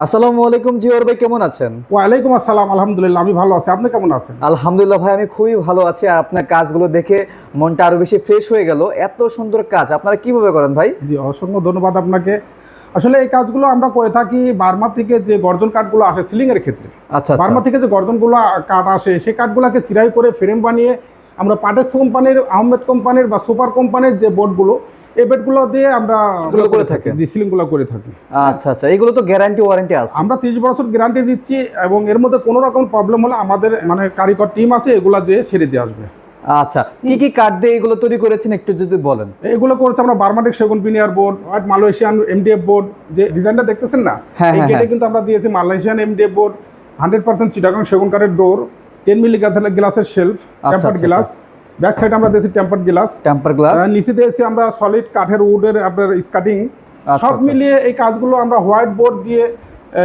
আসসালামু আলাইকুম জিওর ভাই কেমন আছেন? ওয়ালাইকুম আসসালাম আলহামদুলিল্লাহ আমি ভালো আছি। আপনি কেমন আছেন? আলহামদুলিল্লাহ ভাই আমি খুবই ভালো আছি। আর আপনার কাজগুলো দেখে মনটা আরও বেশি ফ্রেশ হয়ে গেল। এত সুন্দর কাজ আপনারা কীভাবে করেন ভাই? জি অসংখ্য ধন্যবাদ আপনাকে। আসলে এই কাজগুলো আমরা করে থাকি বার্মা থেকে যে গর্জন কাঠগুলো আসে সিলিং এর ক্ষেত্রে। আচ্ছা আচ্ছা। বার্মা থেকে যে গর্জনগুলো কাঠ আসে সেই কাঠগুলোকে চিরাই করে ফ্রেম বানিয়ে আমরা পাটেক্স কোম্পানির আহমেদ কোম্পানির বা সুপার কোম্পানির যে বোর্ডগুলো এই বেডগুলো দিয়ে আমরা করে থাকেন? জি সিলিংগুলো করে থাকি। আচ্ছা আচ্ছা এগুলো তো গ্যারান্টি ওয়ারেন্টি আছে। আমরা তিরিশ বছর গ্যারান্টি দিচ্ছি এবং এর মধ্যে কোনো রকম প্রবলেম হলে আমাদের মানে কারিগর টিম আছে এগুলো যে ছেড়ে দিয়ে আসবে। আচ্ছা কি কি কাঠ দিয়ে এগুলো তৈরি করেছেন একটু যদি বলেন? এগুলো করেছে আমরা বার্মাটিক সেগুন veneer board white Malaysian MDF board যে ডিজাইনটা দেখতেছেন না? হ্যাঁ, এই হ্যাঁ, হ্যাঁ। কিন্তু আমরা দিয়েছি Malaysian MDF board hundred percent Chittagong সেগুন কাঠের ডোর টেন মিলি গ্লাসের গ্লাসের শেলফ টেম্পার্ড গ্লাস ব্যাক সাইডে আমরা দিয়েছি টেম্পার্ড গ্লাস টেম্পার গ্লাস নিচে দিয়েছি আমরা সলিড কাঠের উডের আপনার স্কাটিং আচ্ছা, সব আচ্ছা। মিলিয়ে এই কাজগুলো আমরা হোয়াইট বোর্ড দিয়ে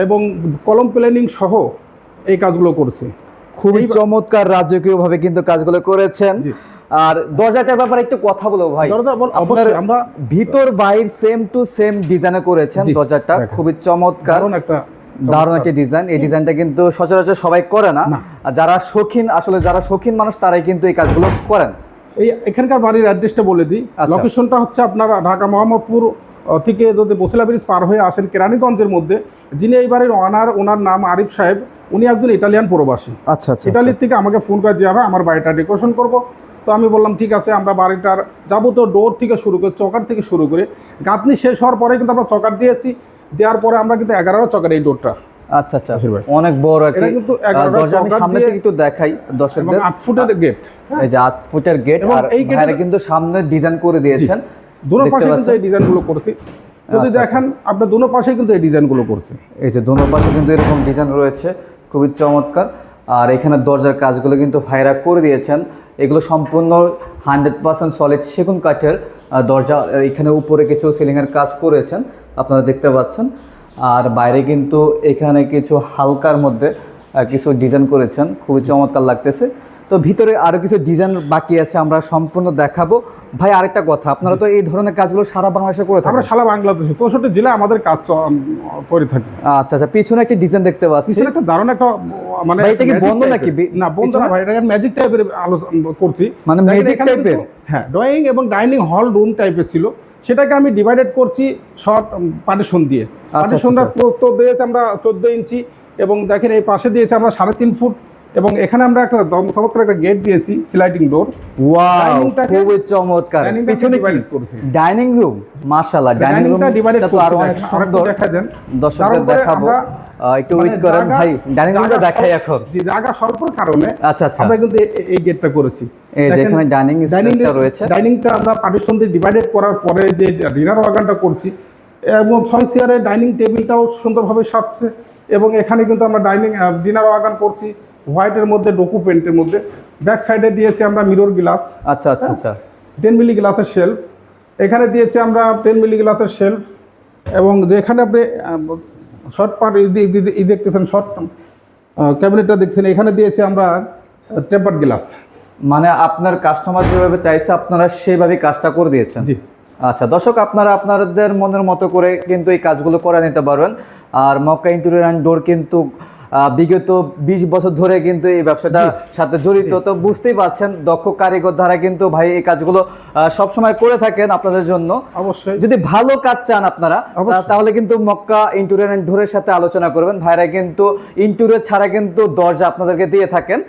এবং কলম প্লেনিং সহ এই কাজগুলো করছি। খুবই চমৎকার রাজকীয় ভাবে কিন্তু কাজগুলো করেছেন। আর দরজাটার ব্যাপারে একটু কথা বলব ভাই। অবশ্যই আমরা ভিতর বাইর সেম টু সেম ডিজাইনে করেছেন দরজাটা। খুবই চমৎকার। একটা দারুণ একটা ডিজাইন এই ডিজাইনটা কিন্তু সচরাচর সবাই করে না। আর যারা শৌখিন আসলে যারা শৌখিন মানুষ তারাই কিন্তু এই কাজগুলো করেন। এই এখানকার বাড়ির অ্যাড্রেসটা বলে দিই। আচ্ছা। লোকেশনটা হচ্ছে আপনার ঢাকা মোহাম্মদপুর থেকে যদি বসিলা ব্রিজ পার হয়ে আসেন কেরানীগঞ্জের মধ্যে যিনি এই বাড়ির অনার ওনার নাম আরিফ সাহেব উনি একজন ইটালিয়ান প্রবাসী। আচ্ছা আচ্ছা ইটালির থেকে আমাকে ফোন করে যাবে আমার বাড়িটা ডেকোরেশন করব। তো আমি বললাম ঠিক আছে আমরা বাড়িটার যাবতীয় ডোর থেকে শুরু করে চকার থেকে শুরু করে গাঁথনি শেষ হওয়ার পরে কিন্তু আমরা চকার দিয়েছি। দেওয়ার পরে আমরা কিন্তু এগারো চকার এই ডোরটা। আচ্ছা আচ্ছা। অনেক বড় একটা কিন্তু আহ, 11টা দরজা আমি সামনে থেকে একটু দেখাই দর্শকদের। আট ফুটের গেট এই যে আট ফুটের গেট আর এই গেটের- কিন্তু সামনে ডিজাইন করে দিয়েছেন। দেখতে পাশে কিন্তু এই ডিজাইনগুলো করছি। যদি আচ্ছা, দেখেন আপনার দুনো পাশে কিন্তু এই ডিজাইনগুলো করছি। এই যে দোনো পাশে কিন্তু এরকম ডিজাইন রয়েছে খুবই চমৎকার। আর এখানে দরজার কাজগুলো কিন্তু ভাইরা করে দিয়েছেন। এগুলো সম্পূর্ণ হান্ড্রেড পার্সেন্ট সলিড সেগুন কাঠের। দরজা এখানে উপরে কিছু সিলিংয়ের কাজ করেছেন, আপনারা দেখতে পাচ্ছেন। আর বাইরে কিন্তু এখানে কিছু হালকার মধ্যে কিছু ডিজাইন করেছেন। খুবই চমৎকার লাগতেছে। তো ভিতরে আরও কিছু ডিজাইন বাকি আছে আমরা সম্পূর্ণ দেখাবো। ভাই আরেকটা কথা আপনারা তো এই ধরনের কাজগুলো সারা বাংলাদেশে করে থাকেন? আমরা সারা বাংলাদেশে চৌষট্টি জেলায় আমাদের কাজ করে থাকি। আচ্ছা আচ্ছা পিছনে একটা ডিজাইন দেখতে পাচ্ছি। পিছনে একটা দারুণ একটা মানে ভাই, এটা কি বন্ধ নাকি? না বন্ধ না ভাই এটা ম্যাজিক টাইপের আলোচনা করছি। মানে কিন্তু- type-এর? হ্যাঁ ড্রয়িং এবং ডাইনিং হল রুম টাইপের ছিল। সেটাকে আমি ডিভাইডেড করছি শর্ট পার্টিশন দিয়ে। পার্টিশনটা তো দিয়েছে আমরা চোদ্দ ইঞ্চি এবং দেখেন এই পাশে দিয়েছে আমরা সাড়ে তিন ফুট এবং এখানে আমরা একটা চমৎকার একটা গেট দিয়েছি স্লাইডিং ডোর ওয়াও খুবই চমৎকার। পিছনে কি? ডাইনিং রুম মাশাআল্লাহ ডাইনিং রুম ডাইনিংটা ডিভাইডেড তো আরও অনেক সুন্দর। দেখাই দেন। দর্শকদের দেখাবো। একটু মানে ওয়েট করেন। ভাই ডাইনিং রুমটা দেখাই এখন। জি জায়গা স্বল্পর কারণে আচ্ছা আচ্ছা। আমরা কিন্তু এই গেটটা করেছি। এই যে এখানে dining space dining- টা রয়েছে। ডাইনিংটা আমরা পার্টিশন দিয়ে ডিভাইডেড করার পরে যে ডিনার ওয়াগানটা করছি এবং ছয় চেয়ারে ডাইনিং টেবিলটাও সুন্দরভাবে সাজছে এবং এখানে কিন্তু আমরা ডাইনিং ডিনার ওয়াগান করছি। হোয়াইটের মধ্যে ডোকু পেন্টের মধ্যে। ব্যাক সাইডে দিয়েছি আমরা মিরর গ্লাস। আচ্ছা আচ্ছা আচ্ছা। টেন মিলি গ্লাসের শেলফ। এখানে দিয়েছি আমরা টেন মিলি গ্লাসের শেলফ। এবং যেখানে আপনি শর্ট পার্ট ই দেখতেছেন শর্ট ক্যাবিনেটটা দেখছেন এখানে দিয়েছি আমরা টেম্পার্ড গ্লাস। মানে আপনার কাস্টমার যেভাবে চাইছে আপনারা সেভাবে কাজটা করে দিয়েছেন। জি। আচ্ছা দর্শক আপনারা আপনাদের মনের মতো করে কিন্তু এই কাজগুলো করে নিতে পারবেন। আর মক্কা ইন্টেরিয়র অ্যান্ড ডোর কিন্তু বিগত বিশ বছর ধরে কিন্তু এই ব্যবসাটার সাথে জড়িত। তো বুঝতেই পারছেন দক্ষ কারিগর দ্বারা কিন্তু ভাই এই কাজগুলো সবসময় করে থাকেন আপনাদের জন্য। অবশ্যই। যদি ভালো কাজ চান আপনারা তাহলে কিন্তু মক্কা ইন্টুরিয়ার ডোরের সাথে আলোচনা করবেন। ভাইরা কিন্তু ইন্টুরিয়ার ছাড়া কিন্তু দরজা আপনাদেরকে দিয়ে থাকেন।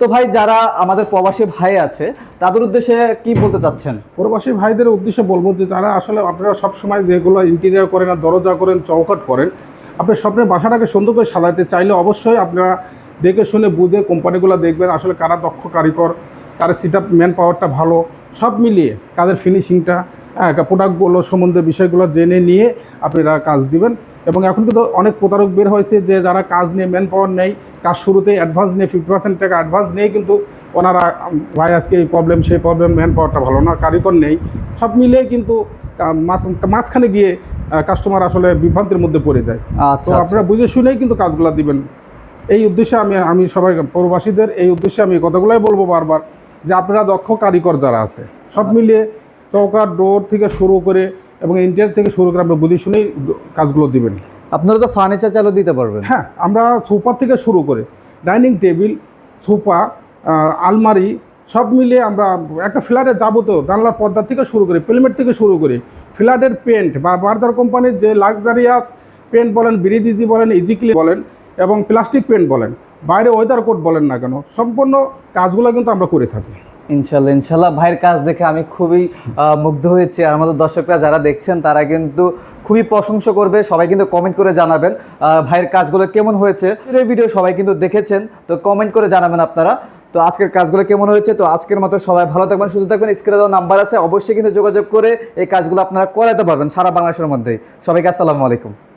তো ভাই যারা আমাদের প্রবাসী ভাই আছে তাদের উদ্দেশ্যে কি বলতে চাচ্ছেন? প্রবাসী ভাইদের উদ্দেশ্যে বলব যে যারা আসলে আপনারা সবসময় যেগুলো ইন্টেরিয়ার করেন আর দরজা করেন চৌকাট করেন আপনি স্বপ্নের বাসাটাকে সুন্দর করে সাজাতে চাইলে অবশ্যই আপনারা দেখে শুনে, বুঝে কোম্পানিগুলো দেখবেন আসলে কারা দক্ষ কারিগর কারা সিট আপ ম্যান পাওয়ারটা ভালো, সব মিলিয়ে কাদের ফিনিশিংটা প্রোডাক্টগুলো সম্বন্ধে বিষয়গুলো জেনে নিয়ে আপনারা কাজ দিবেন। এবং এখন কিন্তু অনেক প্রতারক বের হয়েছে যে যারা কাজ নিয়ে ম্যান পাওয়ার নেই, কাজ শুরুতে অ্যাডভান্স নিয়ে ফিফটি পার্সেন্ট টাকা অ্যাডভান্স নেই কিন্তু ওনারা ভাই আজকে এই প্রবলেম সেই প্রবলেম ম্যান পাওয়ারটা ভালো না, কারিগর নেই, সব মিলিয়ে কিন্তু মাঝ- মাঝখানে গিয়ে কাস্টমার আসলে বিভ্রান্তির মধ্যে পড়ে যায়। তো আচ্ছা। আচ্ছা আপনারা বুঝে শুনেই কিন্তু কাজগুলো দিবেন। এই উদ্দেশ্যে আমি আমি সবাই প্রবাসীদের এই উদ্দেশ্যে আমি কথাগুলোই বলব বারবার যে আপনারা দক্ষ কারিগর যারা আছে সব মিলিয়ে চৌকার ডোর থেকে শুরু করে এবং ইন্টেরিয়ার থেকে শুরু করে আপনারা বুঝে শুনেই কাজগুলো দিবেন। আপনারা তো ফার্নিচার চালু দিতে পারবেন। হ্যাঁ আমরা সোফা থেকে শুরু করে ডাইনিং টেবিল সোফা আলমারি সব মিলিয়ে আমরা একটা ফ্ল্যাটের যাবতীয় জানলার পর্দা থেকে শুরু করি, পেলমেট থেকে শুরু করি, ফ্ল্যাটের পেন্ট বা বার্জার কোম্পানির যে লাক্সারিয়াস পেন্ট বলেন, বিরিদিজি বলেন ইজিক্লি বলেন এবং প্লাস্টিক পেন্ট বলেন, বাইরে ওয়েদার কোট বলেন না কেন, সম্পূর্ণ কাজগুলো কিন্তু আমরা করে থাকি। ইনশাল্লাহ ইনশাল্লাহ ভাইয়ের কাজ দেখে আমি খুবই মুগ্ধ হয়েছি। আর আমাদের দর্শকরা যারা দেখছেন, তারা কিন্তু খুবই প্রশংসা করবে। সবাই কিন্তু কমেন্ট করে জানাবেন ভাইয়ের কাজগুলো কেমন হয়েছে। এই ভিডিও সবাই কিন্তু দেখেছেন, তো কমেন্ট করে জানাবেন আপনারা। তো আজকের কাজগুলো কেমন হয়েছে? তো আজকের মতো সবাই ভালো থাকবেন, সুস্থ থাকবেন। স্ক্রিনে দেওয়া নাম্বার আছে, অবশ্যই কিন্তু যোগাযোগ করে এই কাজগুলো আপনারা করাতে পারবেন সারা বাংলাদেশের মধ্যেই। সবাইকে আসসালামু আলাইকুম।